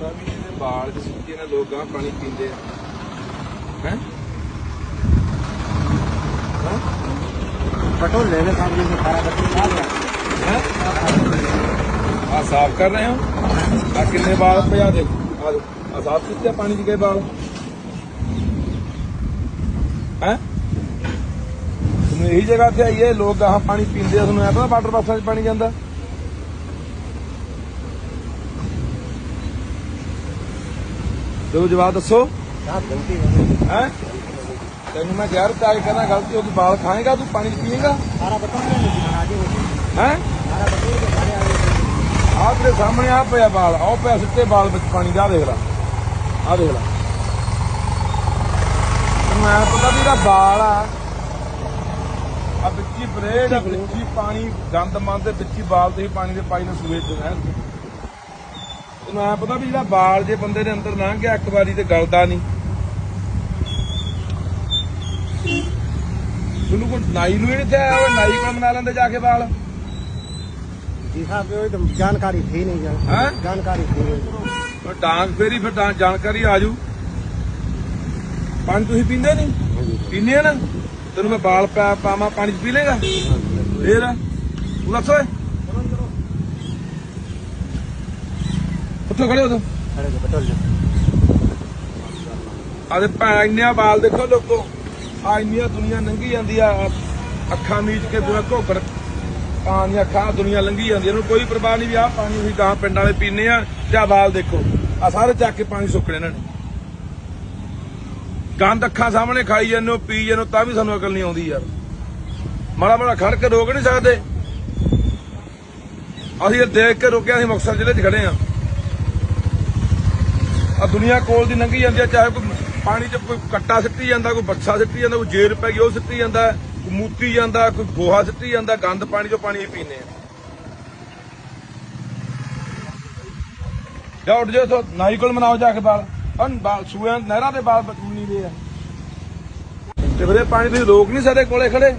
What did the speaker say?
ਹੁੰਦਾ ਵੀ ਇਹਦੇ ਬਾਲ ਚ ਸੁੱਤੀ ਨੇ ਲੋਕ ਗਾਂ ਪਾਣੀ ਪੀਂਦੇ ਆ। ਹੈ? ਪਟੋ ਲੈ ਲੈ ਸਾਹਿਬ ਜੀ ਸਾਰਾ ਬੱਤੀ ਨਾਲ ਹੈ? ਆ ਸਾਫ਼ ਕਰ ਰਹੇ ਹੋ? ਆ? ਕਿੰਨੇ ਬਾਲ ਭਜਾ ਦੇ ਆ ਸਾਫ਼ ਕੀਤੇ ਪਾਣੀ ਚ ਗਏ ਬਾਲ ਹੈ? ਤੁਹਾਨੂੰ ਜਗ੍ਹਾ ਤੇ ਆਈਏ ਲੋਕ ਆਹ ਪਾਣੀ ਪੀਂਦੇ ਆ ਤੁਹਾਨੂੰ ਵਾਟਰ ਬਾਕਸਾਂ ਚ ਪਾਣੀ ਜਾਂਦਾ? ਦੋ ਜਵਾਬ ਦੱਸੋ। ਹੈ ਤੈਨੂੰ ਮੈਂ ਜ਼ਹਿਰ ਤਾਇ ਕਰਾਂ ਗਲਤੀ ਹੋ ਗਈ ਬਾਲ ਖਾਏਗਾ ਤੂੰ ਪਾਣੀ ਪੀਏਗਾ? ਸਾਰਾ ਬਤਨ ਹੈ ਆਹ ਤੇਰੇ ਸਾਹਮਣੇ ਆ ਪਿਆ ਬਾਲ ਆਹ ਪਿਆ ਸਿੱਟੇ ਬਾਲ ਵਿੱਚ ਪਾਣੀ ਦਾ ਦੇਖ ਲੈ। ਆਹ ਦੇਖ ਲੈ। ਮੈਂ ਪਤਾ ਵੀ ਇਹਦਾ ਬਾਲ ਆ। ਆ ਵਿੱਚੀ ਬਰੇਡ ਆ ਵਿੱਚੀ ਪਾਣੀ ਗੰਦ ਮੰਦ ਦੇ ਵਿੱਚੀ ਬਾਲ ਤੇ ਪਾਣੀ ਦੇ ਪਾਈ ਨੂੰ ਸੂਏ ਚ ਰਹਿਣ ਮੈਂ ਪਤਾ ਵੀ ਜਿਹੜਾ ਬਾਲ ਜੇ ਬੰਦੇ ਦੇ ਅੰਦਰ ਲੰਘ ਗਿਆ ਇੱਕ ਵਾਰੀ ਤੇ ਗਲਦਾ ਨਹੀਂ। ਤੁਹਾਨੂੰ ਕੋਈ ਨਾਈ ਨੂੰ ਨਹੀਂ ਥਿਆ ਉਹ ਨਾਈ ਕੋਲ ਬਣਾ ਲੈਂਦੇ ਜਾ ਕੇ ਬਾਲ ਜੀ ਸਾਹਿਬ ਇਹ ਤਾਂ ਜਾਣਕਾਰੀ ਥੀ ਨਹੀਂ ਹਾਂ? ਜਾਣਕਾਰੀ ਥੀ ਨਹੀਂ। ਡਾਂਗ ਫੇਰੀ ਫਿਰ ਜਾਣਕਾਰੀ ਆ ਜੂ। ਪਾਣੀ ਤੁਸੀਂ ਪੀਂਦੇ ਨਹੀਂ? ਪੀਂਦੇ ਨਾ? ਤੈਨੂੰ ਮੈਂ ਬਾਲ ਪਾਵਾਂ ਪਾਣੀ ਪੀ ਲੇਗਾ ਫੇਰ? ਤੂੰ ਦੱਸ ਕਿੱਥੋਂ ਖੜੇ ਹੋ ਤੁਸੀਂ ਆਦੇ ਭੈਣ ਇੰਨਿਆ ਬਾਲ ਦੇਖੋ ਲੋਕੋ। ਆ ਇੰਨੀਆਂ ਦੁਨੀਆ ਲੰਘੀ ਜਾਂਦੀ ਆ। ਅੱਖਾਂ ਮੀਚ ਕੇ ਦੁਆ ਘੋਕੜ ਪਾਣੀ ਅੱਖਾਂ ਦੁਨੀਆ ਲੰਘੀ ਜਾਂਦੀ ਇਹਨੂੰ ਕੋਈ ਪਰਵਾਹ ਨਹੀਂ ਵੀ ਆ ਪਾਣੀ ਅਸੀਂ ਗਾਂ ਪਿੰਡਾਂ ਵਾਲੇ ਪੀਨੇ ਆ ਜਾਂ ਬਾਲ ਦੇਖੋ। ਆ ਸਾਰੇ ਚੱਕ ਕੇ ਪਾਣੀ ਸੁੱਕਣੇ ਇਹਨਾਂ ਨੇ। ਗੰਦ ਅੱਖਾਂ ਸਾਹਮਣੇ ਖਾਈ ਜਾਂਦੇ ਹੋ ਪੀ ਜਾਂਦੇ ਹੋ ਤਾਂ ਵੀ ਸਾਨੂੰ ਅਕਲ ਨਹੀਂ ਆਉਂਦੀ ਯਾਰ। ਮਾੜਾ ਮਾੜਾ ਖੜ ਕੇ ਰੋਕ ਨਹੀਂ ਸਕਦੇ। ਅਸੀਂ ਦੇਖ ਕੇ ਰੁਕਿਆ ਅਸੀਂ ਮੁਕਸਰ ਜ਼ਿਲ੍ਹੇ 'ਚ ਖੜੇ ਆ। ਆ ਦੁਨੀਆ ਕੋਲ ਦੀ ਲੰਘੀ ਜਾਂਦੀ ਆ, ਚਾਹੇ ਕੋਈ ਪਾਣੀ 'ਚ ਕੋਈ ਕੱਟਾ ਸਿੱਟੀ ਜਾਂਦਾ, ਕੋਈ ਬੱਛਾ ਸਿੱਟੀ ਜਾਂਦਾ, ਕੋਈ ਜੇਰ ਪੈ ਗਈ, ਉਹ ਸਿੱਟੀ ਜਾਂਦਾ, ਕੋਈ ਮੂਤੀ ਜਾਂਦਾ, ਕੋਈ ਗੋਹਾ ਸਿੱਟੀ ਜਾਂਦਾ, ਗੰਦ ਪਾਣੀ 'ਚੋਂ ਪਾਣੀ ਹੀ ਪੀਨੇ ਆ। ਜਾ ਉੱਠ ਜਾ ਤੋ ਨਾਈ ਕੋਲ ਮਨਾਓ ਜਾ ਕੇ ਬਾਲ। ਅਨ ਬਾਲ ਸੂਆਂ ਨਹਿਰਾਂ ਦੇ ਬਾਲ ਬਚੂ ਨਹੀਂ ਰਹੇ ਆ। ਤੇ ਵੀਰੇ, ਪਾਣੀ ਤੁਸੀਂ ਰੋਕ ਨਹੀਂ ਸਾਡੇ ਕੋਲੇ ਖੜੇ?